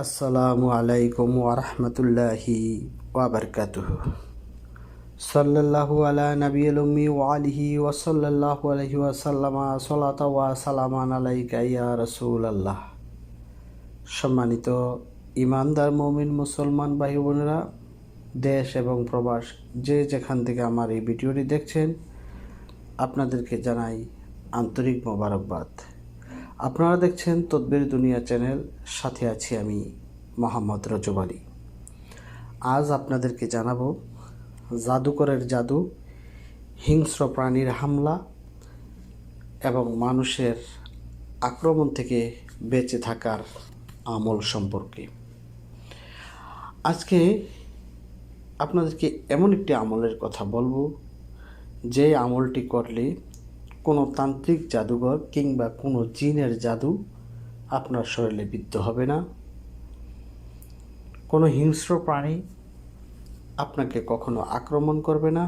আসসালামু আলাইকুম ওরহমতুল্লাহি ওয়াবারকাতুহ। সাল্লাল্লাহু আলা নবিয়ুল উম্মি ওয়া আলিহি ওয়া সাল্লাল্লাহু আলাইহি ওয়া সাল্লামা সালাতা ওয়া সালামান আলাইকা ইয়া রাসূলুল্লাহ। সম্মানিত ইমানদার মুমিন মুসলমান ভাই বোনেরা দেশ এবং প্রবাস যে যেখান থেকে আমার এই ভিডিওটি দেখছেন, আপনাদেরকে জানাই আন্তরিক মোবারকবাদ। আপনারা দেখছেন তদ্বির দুনিয়া চ্যানেল, সাথে আছি আমি মোহাম্মদ রজব আলী। আজ আপনাদেরকে জানাব, জাদুকরের জাদু, হিংস্র প্রাণীর হামলা এবং মানুষের আক্রমণ থেকে বেঁচে থাকার আমল সম্পর্কে। আজকে আপনাদেরকে এমন একটি আমলের কথা বলব, যে আমলটি করলে কোনো তান্ত্রিক জাদুঘর কিংবা কোনো জিনের জাদু আপনার শরীরে বিদ্ধ হবে না। কোনো হিংস্র প্রাণী আপনাকে কখনো আক্রমণ করবে না,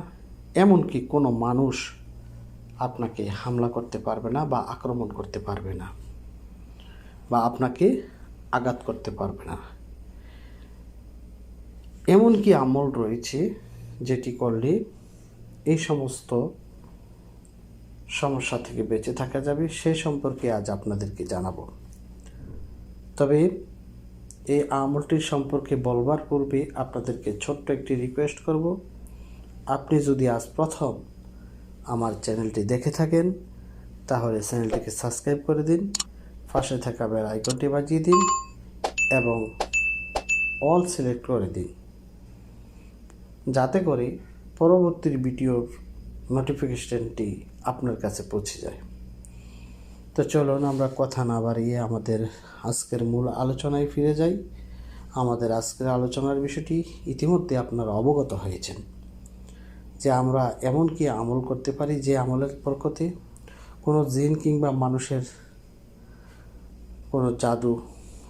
এমনকি কোনো মানুষ আপনাকে হামলা করতে পারবে না বা আক্রমণ করতে পারবে না বা আপনাকে আঘাত করতে পারবে না। এমন কি আমল রয়েছে যেটি করলে এই সমস্ত সমস্যা থেকে বেঁচে থাকা যাবে, সে সম্পর্কে আজ আপনাদেরকে জানাব। তবে এই আমলটির সম্পর্কে বলবার পূর্বে আপনাদেরকে ছোট্ট একটি রিকোয়েস্ট করব। আপনি যদি আজ প্রথম আমার চ্যানেলটি দেখে থাকেন, তাহলে চ্যানেলটিকে সাবস্ক্রাইব করে দিন, পাশে থাকা বেল আইকনটি বাজিয়ে দিন এবং অল সিলেক্ট করে দিন। যাতে করে পরবর্তী ভিডিওর নোটিফিকেশনটি আপনার কাছে পৌঁছে যায়। তো চলুন আমরা কথা না বাড়িয়ে আমাদের আজকের মূল আলোচনায় ফিরে যাই। আমাদের আজকের আলোচনার বিষয়টি ইতিমধ্যে আপনারা অবগত হয়েছেন যে আমরা এমন কি আমল করতে পারি যে আমলের বরকতে কোনো জিন কিংবা মানুষের কোনো জাদু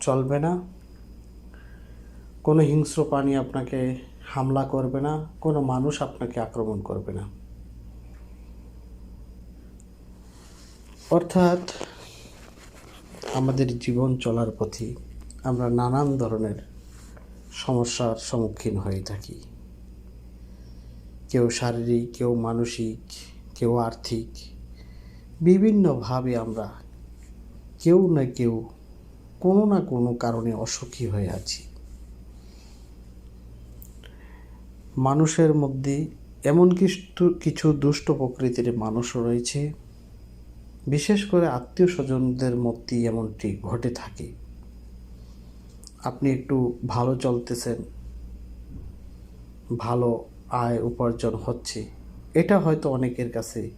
চলবে না, কোনো হিংস্র প্রাণী আপনাকে হামলা করবে না, কোনো মানুষ আপনাকে আক্রমণ করবে না। অর্থাৎ আমাদের জীবন চলার পথে আমরা নানান ধরনের সমস্যার সম্মুখীন হয়ে থাকি। কেউ শারীরিক, কেউ মানসিক, কেউ আর্থিক। বিভিন্নভাবে আমরা কেউ না কেউ কোনো না কোনো কারণে অসুখী হয়ে আছি। মানুষের মধ্যে এমন কিছু কিছু দুষ্ট প্রকৃতির মানুষও রয়েছে বিশেষ করে আত্মীয় স্বজনদের মধ্যেই এমনটি ঘটে থাকে। আপনি একটু ভালো চলতেছেন, ভালো আয় উপার্জন হচ্ছে, এটা হয়তো অনেকের কাছে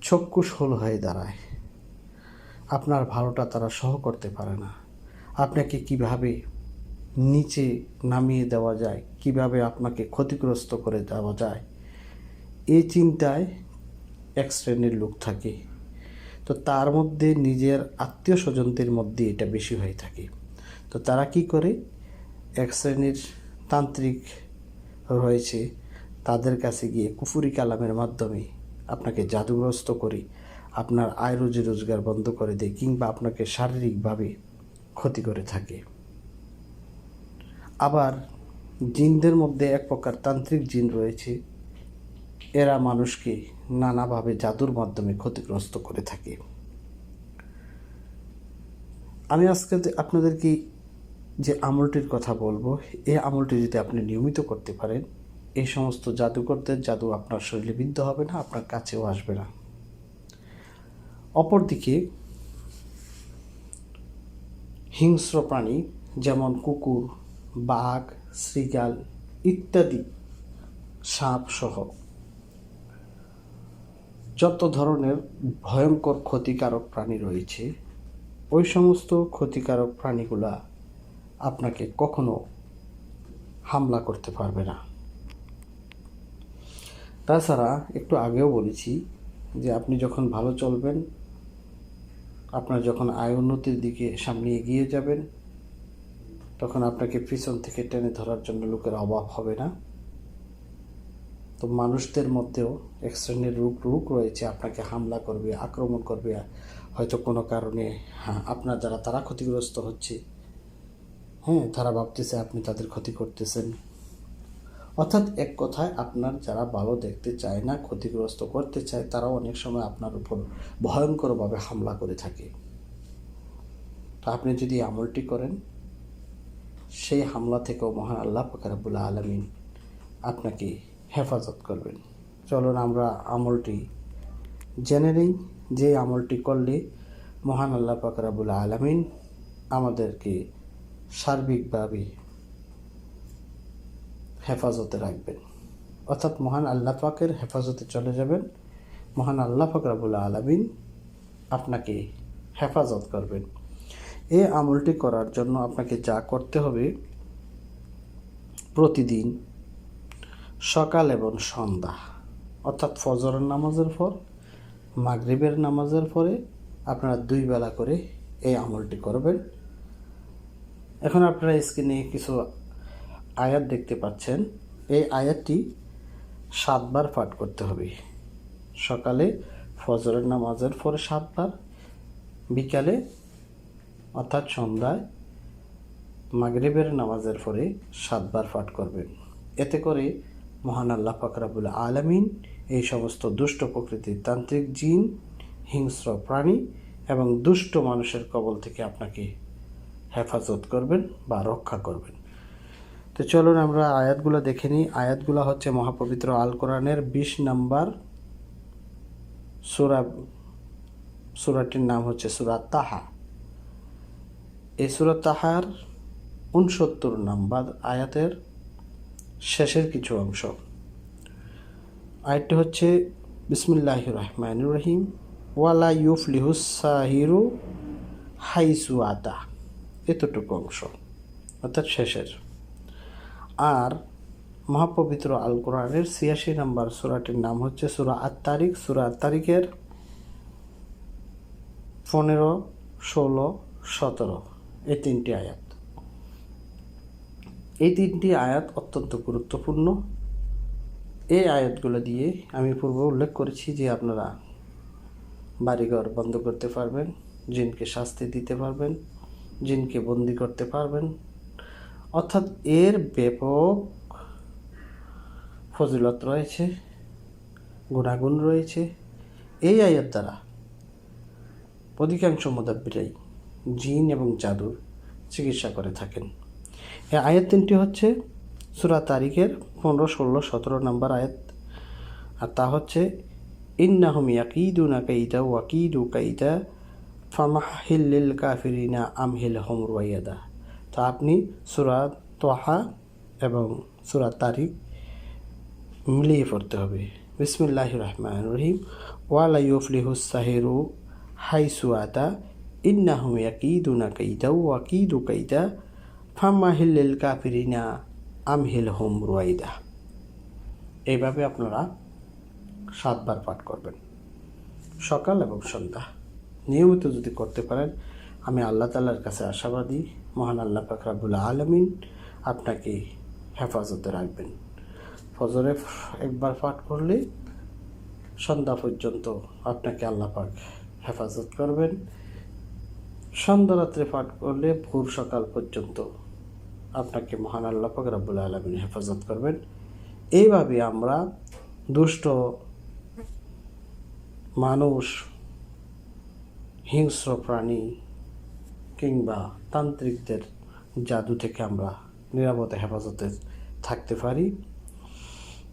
চক্ষুশূল হয়ে দাঁড়ায়। আপনার ভালোটা তারা সহ করতে পারে না। আপনাকে কীভাবে নিচে নামিয়ে দেওয়া যায়, কীভাবে আপনাকে ক্ষতিগ্রস্ত করে দেওয়া যায় এই চিন্তায় এক শ্রেণির লোক থাকে। তো তার মধ্যে নিজের আত্মীয় স্বজনদের মধ্যে এটা বেশি হয়ে থাকে। তো তারা কি করে? এক শ্রেণির তান্ত্রিক রয়েছে, তাদের কাছে গিয়ে কুফুরি কালামের মাধ্যমে আপনাকে জাদুগ্রস্ত করে আপনার আয় রুজি রোজগার বন্ধ করে দেয় কিংবা আপনাকে শারীরিকভাবে ক্ষতি করে থাকে। আবার জিনদের মধ্যে এক প্রকার তান্ত্রিক জিন রয়েছে এরা মানুষকে নানাভাবে জাদুর মাধ্যমে ক্ষতিগ্রস্ত করে থাকে। আমি আজকে আপনাদেরকে যে আমলটির কথা বলব, এই আমলটি যদি আপনি নিয়মিত করতে পারেন, এই সমস্ত জাদুকরদের জাদু আপনার শরীরে বিদ্ধ হবে না, আপনার কাছেও আসবে না। অপরদিকে, হিংস্র প্রাণী যেমন কুকুর, বাঘ শ্রীগাল ইত্যাদি সাপ সহ যত ধরনের ভয়ঙ্কর ক্ষতিকারক প্রাণী রয়েছে, ওই সমস্ত ক্ষতিকারক প্রাণীগুলা আপনাকে কখনো হামলা করতে পারবে না। তাছাড়া একটু আগেও বলেছি যে আপনি যখন ভালো চলবেন, আপনার যখন আয় উন্নতির দিকে সামনে এগিয়ে যাবেন, তখন আপনাকে পিছন থেকে টেনে ধরার জন্য লোকের অভাব হবে না। তো মানুষদের মধ্যেও এক শ্রেণির রোগ রোগ রয়েছে, আপনাকে হামলা করবে, আক্রমণ করবে, হয়তো কোনো কারণে হ্যাঁ আপনার যারা, তারা ক্ষতিগ্রস্ত হচ্ছে। হ্যাঁ তারা ভাবতেছে আপনি তাদের ক্ষতি করতেছেন। অর্থাৎ এক কথায় আপনার যারা ভালো দেখতে চায় না, ক্ষতিগ্রস্ত করতে চায়, তারাও অনেক সময় আপনার উপর ভয়ঙ্করভাবে হামলা করে থাকে। তো আপনি যদি আমলটি করেন, সেই হামলা থেকেও মহান আল্লাহ ফকরাবুল্লাহ আলমিন আপনাকে হেফাজত করবেন। চলুন আমরা আমলটি জেনে নিই, যে আমলটি করলে মহান আল্লাহ ফকরাবুল্লাহ আলমিন আমাদেরকে সার্বিকভাবে হেফাজতে রাখবেন। অর্থাৎ মহান আল্লাহ পাকের হেফাজতে চলে যাবেন, মহান আল্লাহ ফকরাবুল্লাহ আলমিন আপনাকে হেফাজত করবেন। এই আমলটি করার জন্য আপনাকে যা করতে হবে, প্রতিদিন সকাল এবং সন্ধ্যা, অর্থাৎ ফজরের নামাজের পর, মাগরিবের নামাজের পরে আপনারা দুই বেলা করে এই আমলটি করবেন। এখন আপনারা স্ক্রিনে কিছু আয়াত দেখতে পাচ্ছেন। এই আয়াতটি সাতবার পাঠ করতে হবে। সকালে ফজরের নামাজের পরে সাতবার, বিকালে, অর্থাৎ সন্ধ্যায়, মাগরিবের নামাজের পরে সাতবার পাঠ করবেন। এতে করে মহান আল্লাহ ফাকরাবুল আলমিন এই সমস্ত দুষ্ট প্রকৃতির তান্ত্রিক জিন, হিংস্র প্রাণী এবং দুষ্ট মানুষের কবল থেকে আপনাকে হেফাজত করবেন বা রক্ষা করবেন। তো চলুন আমরা আয়াতগুলো দেখে নিই। আয়াতগুলো হচ্ছে মহাপবিত্র আল কোরআনের বিশ নাম্বার সুরা, সুরাটির নাম হচ্ছে সুরা তাহা। এই সুরা তাহার উনসত্তর নাম্বার আয়াতের শেষের কিছু অংশ। আরেকটি হচ্ছে বিসমুল্লাহ রহমান রহিম। ওয়ালা ইউফলিহুস সাহিরু হাইসু আতা। এতটুকু অংশ, অর্থাৎ শেষের। আর মহাপবিত্র আল কোরআনের ছিয়াশি নাম্বার সুরাটির নাম হচ্ছে সুরা আট তারিখ সুরা আট তারিখের পনেরো, ষোলো, সতেরো, এই তিনটি আয়াত। এই তিনটি আয়াত অত্যন্ত গুরুত্বপূর্ণ। এই আয়াতগুলো দিয়ে আমি পূর্বে উল্লেখ করেছি যে আপনারা বাড়িঘর বন্ধ করতে পারবেন, জিনকে শাস্তি দিতে পারবেন, জিনকে বন্দি করতে পারবেন। অর্থাৎ এর ব্যাপক ফজিলত রয়েছে, গুণাগুণ রয়েছে। এই আয়াত দ্বারা অধিকাংশ মোদাব্বিরাই জিন এবং জাদুর চিকিৎসা করে থাকেন। এই আয়াত তিনটি হচ্ছে সুরা তারিখের পনেরো, ষোলো, সতেরো নম্বর আয়াত। আর তা হচ্ছে, ইন্নাহুম ইয়াকিদুনা কাইদা ওয়াকিদু কাইদা ফামাহিল্লিল কাফিরিনা আমহিল হোম রুয়াইয়াদা। তো আপনি সুরা তোহা এবং সুরা তারিখ মিলিয়ে পড়তে হবে। বিসমুল্লাহ রহমান রহিম। ওয়ালা ইউফলিহুস সাহিরু হাইসুয়াতা ইন্নাহুম ইয়াকিদুনা কাইদা ওয়াকিদু কাইদা ফামাহিল্লিল কাফিরিনা আমহিল হোম রুয়াইদা। এইভাবে আপনারা সাতবার পাঠ করবেন। সকাল এবং সন্ধ্যা। নিয়মিত যদি করতে পারেন, আমি আল্লাহ তাল্লার কাছে আশাবাদী, মহান আল্লাহ ফাকরাবুল আলমিন আপনাকে হেফাজতে রাখবেন। ফজরে একবার পাঠ করলে সন্ধ্যা পর্যন্ত আপনাকে আল্লাহ পাক হেফাজত করবেন। সন্ধ্যা রাত্রে পাঠ করলে ভোর সকাল পর্যন্ত। আপনাকে মহান আল্লাহ পাক রাব্বুল আলমিন হেফাজত করবেন। এইভাবে আমরা দুষ্ট মানুষ, হিংস্র প্রাণী কিংবা তান্ত্রিকদের জাদু থেকে আমরা নিরাপদে হেফাজতে থাকতে পারি।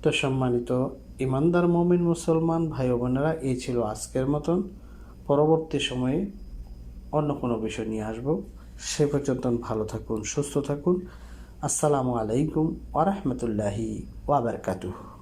তো সম্মানিত ইমানদার মমিন মুসলমান ভাই বোনেরা, এই ছিল আজকের মতন। পরবর্তী সময়ে অন্য কোনো বিষয় নিয়ে আসব। সে পর্যন্ত ভালো থাকুন, সুস্থ থাকুন। আসসালামু আলাইকুম ওরহমতুল্লাহি ওয়াবারকাতুহ